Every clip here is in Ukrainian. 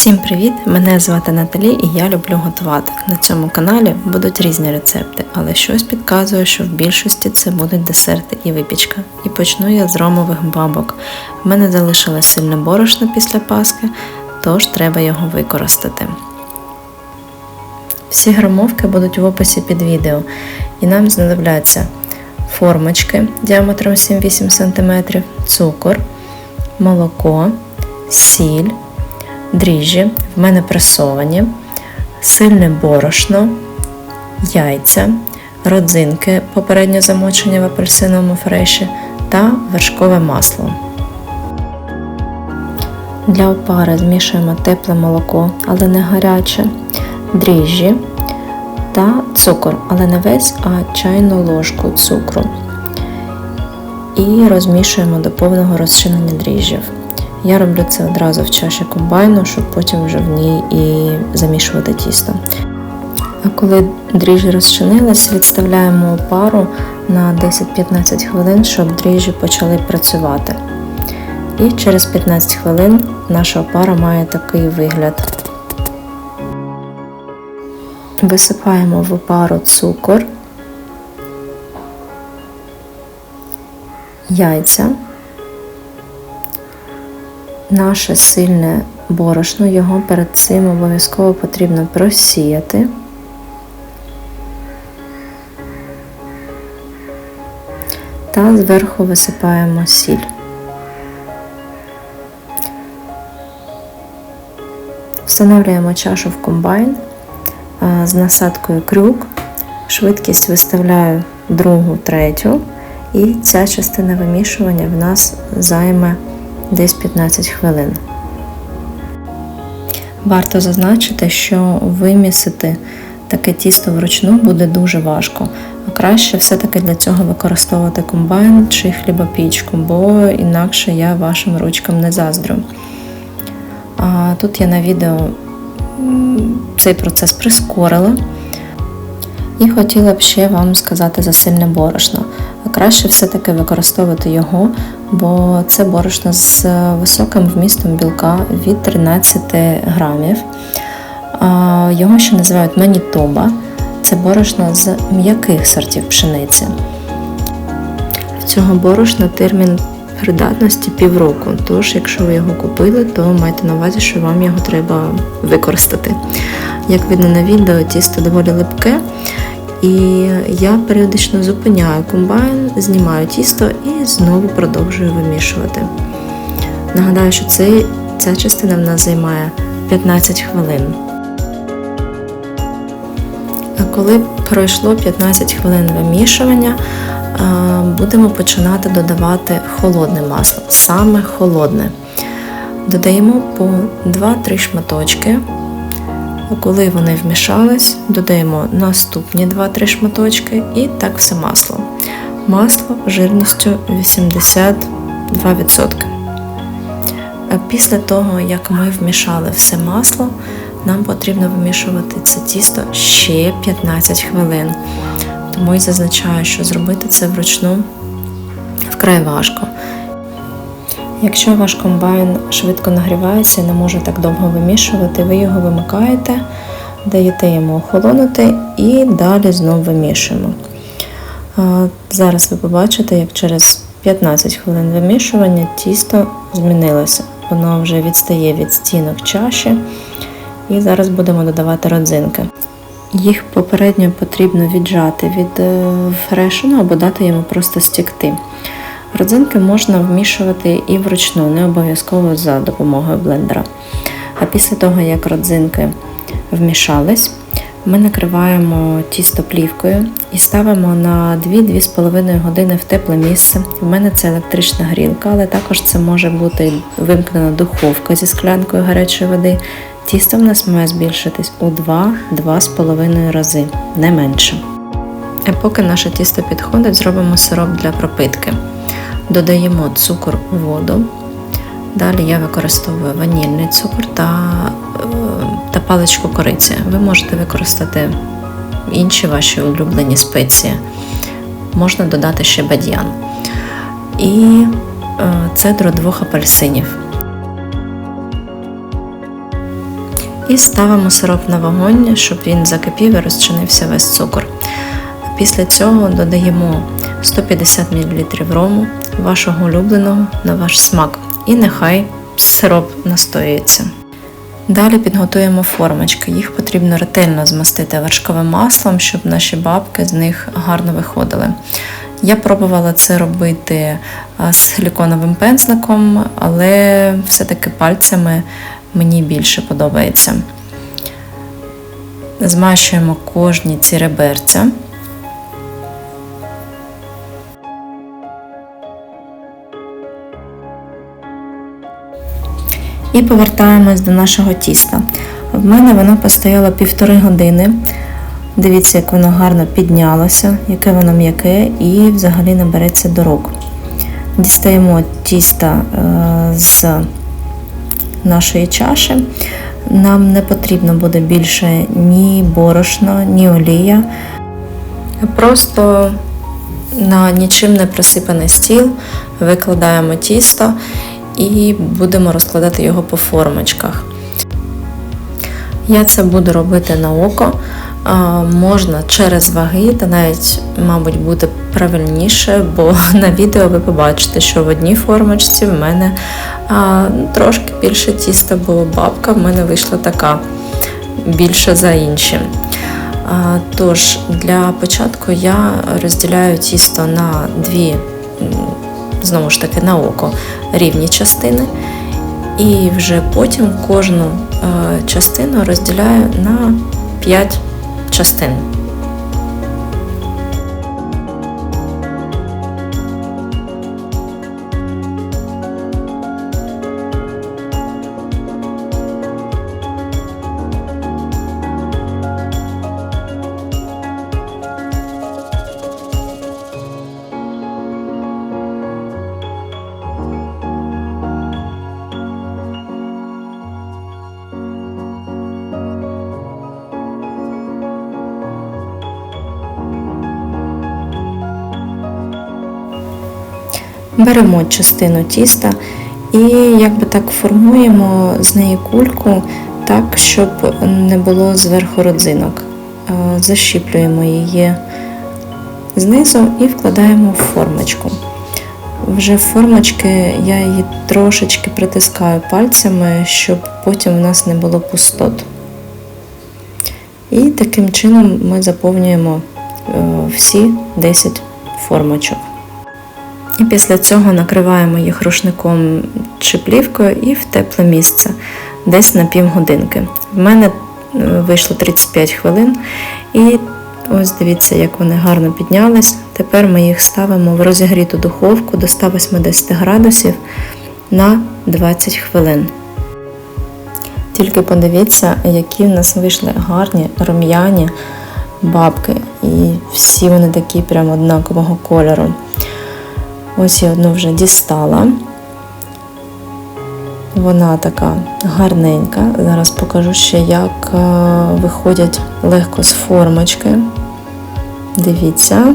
Всім привіт! Мене звати Наталі і я люблю готувати. На цьому каналі будуть різні рецепти, але щось підказує, що в більшості це будуть десерти і випічка. І почну я з ромових бабок. В мене залишилось сильне борошно після Паски, тож треба його використати. Всі грамовки будуть в описі під відео, і нам знадобляться формочки діаметром 7-8 см, цукор, молоко, сіль дріжджі, в мене пресовані, сильне борошно, яйця, родзинки, попередньо замочені в апельсиновому фреші та вершкове масло. Для опари змішуємо тепле молоко, але не гаряче, дріжджі та цукор, але не весь, а чайну ложку цукру. І розмішуємо до повного розчинення дріжджів. Я роблю це одразу в чаші комбайну, щоб потім вже в ній і замішувати тісто. А коли дріжджі розчинилися, відставляємо пару на 10-15 хвилин, щоб дріжджі почали працювати. І через 15 хвилин наша опара має такий вигляд. Висипаємо в опару цукор, яйця наше сильне борошно, його перед цим обов'язково потрібно просіяти. Та зверху висипаємо сіль. Встановлюємо чашу в комбайн з насадкою крюк, швидкість виставляю другу, третю, і ця частина вимішування в нас займе десь 15 хвилин. Варто зазначити, що вимісити таке тісто вручну буде дуже важко, а краще все-таки для цього використовувати комбайн чи хлібопічку, бо інакше я вашим ручкам не заздрю. А тут я на відео цей процес прискорила. І хотіла б ще вам сказати за сильне борошно. Краще все-таки використовувати його, бо це борошно з високим вмістом білка від 13 грамів. Його ще називають манітоба. Це борошно з м'яких сортів пшениці. В цього борошна термін придатності півроку, тож, якщо ви його купили, то майте на увазі, що вам його треба використати. Як видно на відео, тісто доволі липке. І я періодично зупиняю комбайн, знімаю тісто і знову продовжую вимішувати. Нагадаю, що цей, ця частина в нас займає 15 хвилин. А коли пройшло 15 хвилин вимішування, будемо починати додавати холодне масло, саме холодне. Додаємо по 2-3 шматочки. Коли вони вмішались, додаємо наступні 2-3 шматочки і так все масло. Масло жирністю 82%. Після того, як ми вмішали все масло, нам потрібно вимішувати це тісто ще 15 хвилин. Тому і зазначаю, що зробити це вручну вкрай важко. Якщо ваш комбайн швидко нагрівається і не може так довго вимішувати, ви його вимикаєте, даєте йому охолонути і далі знову вимішуємо. Зараз ви побачите, як через 15 хвилин вимішування тісто змінилося. Воно вже відстає від стінок чаші. І зараз будемо додавати родзинки. Їх попередньо потрібно віджати від е, фрешену або дати йому просто стікти. Родзинки можна вмішувати і вручну, не обов'язково за допомогою блендера. А після того, як родзинки вмішались, ми накриваємо тісто плівкою і ставимо на 2-2,5 години в тепле місце. У мене це електрична грілка, але також це може бути вимкнена духовка зі склянкою гарячої води. Тісто в нас має збільшитись у 2-2,5 рази, не менше. А поки наше тісто підходить, зробимо сироп для пропитки. Додаємо цукор у воду. Далі я використовую ванільний цукор та е, та паличку кориці. Ви можете використати інші ваші улюблені спеції. Можна додати ще бадьян. І е, цедру двох апельсинів. І ставимо сироп на вогонь, щоб він закипів і розчинився весь цукор. Після цього додаємо 150 мл рому, вашого улюбленого на ваш смак. І нехай сироп настоюється. Далі підготуємо формочки. Їх потрібно ретельно змастити вершковим маслом, щоб наші бабки з них гарно виходили. Я пробувала це робити з силіконовим пензликом, але все-таки пальцями мені більше подобається. Змащуємо кожні ці реберця. І повертаємось до нашого тіста. В мене воно постояло півтори години. Дивіться, як воно гарно піднялося, яке воно м'яке і взагалі не береться до рук. Дістаємо тісто е, з нашої чаші. Нам не потрібно буде більше ні борошно, ні олія. Просто на нічим не присипаний стіл викладаємо тісто і будемо розкладати його по формочках. Я це буду робити на око. Можна через ваги, та навіть, мабуть, буде правильніше, бо на відео ви побачите, що в одній формочці в мене трошки більше тіста, бо бабка в мене вийшла така більше за інші. Тож, для початку я розділяю тісто на дві, знову ж таки, на око рівні частини. І вже потім кожну частину розділяю на 5 частин. Беремо частину тіста і якби так формуємо з неї кульку так, щоб не було зверху родзинок. Защіплюємо її знизу і вкладаємо в формочку. Вже в формочки я її трошечки притискаю пальцями, щоб потім у нас не було пустот. І таким чином ми заповнюємо е, всі 10 формочок. І після цього накриваємо їх рушником чи плівкою і в тепле місце, десь на півгодинки. В мене е, вийшло 35 хвилин, і ось дивіться, як вони гарно піднялись. Тепер ми їх ставимо в розігріту духовку до 180 градусів на 20 хвилин. Тільки подивіться, які в нас вийшли гарні рум'яні бабки. І всі вони такі прямо однакового кольору. Ось я одну вже дістала. Вона така гарненька. Зараз покажу ще, як е, виходять легко з формочки. Дивіться,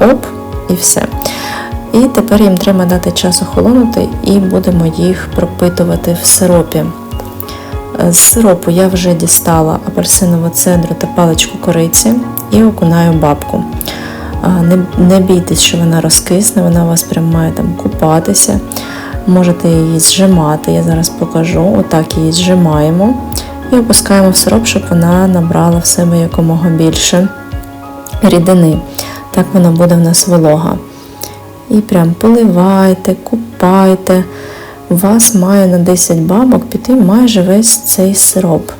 оп, і все. І тепер їм треба дати час охолонути і будемо їх пропитувати в сиропі. З сиропу я вже дістала апельсинову цедру та паличку кориці і окунаю бабку. Не не бійтесь, що вона розкисне, вона у вас прям має там купатися. Можете її зжимати, я зараз покажу. Отак її зжимаємо і опускаємо в сироп, щоб вона набрала в себе якомога більше рідини. Так вона буде в нас волога. І прям поливайте, купайте. У вас має на 10 бабок піти майже весь цей сироп.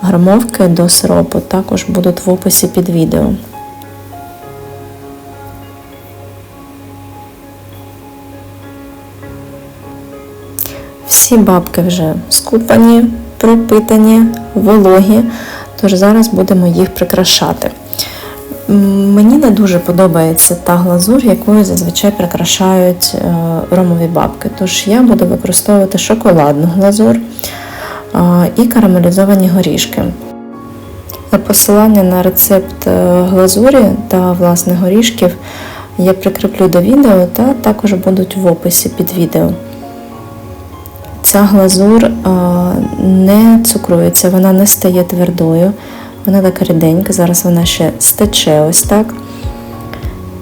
Грамовки до сиропу також будуть в описі під відео. Всі бабки вже скупані, пропитані, вологі, тож зараз будемо їх прикрашати. Мені не дуже подобається та глазур, якою зазвичай прикрашають е, ромові бабки. Тож я буду використовувати шоколадну глазур і карамелізовані горішки. Посилання на рецепт е, глазурі та власне горішків я прикріплю до відео та також будуть в описі під відео. Ця глазур е, не цукрується, вона не стає твердою, вона така ріденька, зараз вона ще стече ось так.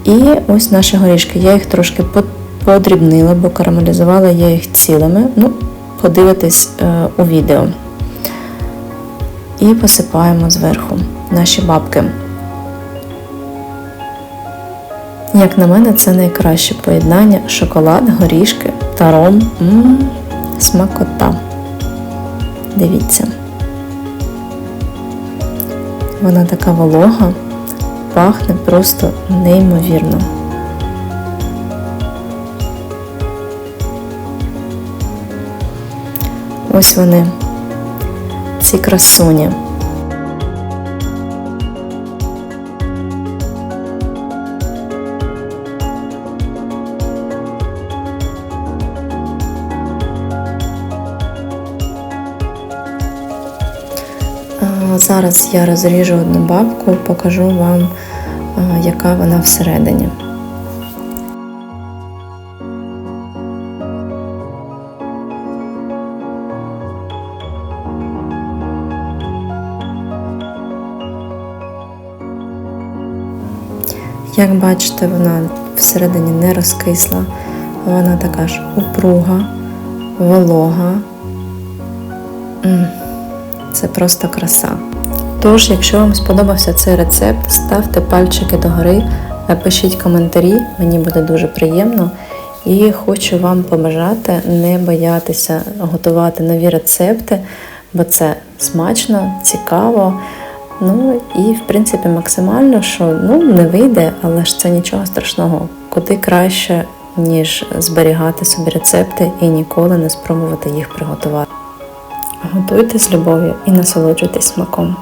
І ось наші горішки. Я їх трошки подрібнила, бо карамелізувала я їх цілими. Ну, подивитись е, у відео. І посипаємо зверху наші бабки. Як на мене, це найкраще поєднання шоколад, горішки та ром. Смакота. Дивіться. Вона така волога, пахне просто неймовірно. Ось вони, ці красуні. Зараз я розріжу одну бабку, покажу вам, яка вона всередині. Як бачите, вона всередині не розкисла, вона така ж упруга, волога. Це просто краса. Тож, якщо вам сподобався цей рецепт, ставте пальчики догори, пишіть коментарі, мені буде дуже приємно. І хочу вам побажати не боятися готувати нові рецепти, бо це смачно, цікаво. Ну і в принципі максимально, що ну не вийде, але ж це нічого страшного. Куди краще, ніж зберігати собі рецепти і ніколи не спробувати їх приготувати. Готуйте з любов'ю і насолоджуйтесь смаком.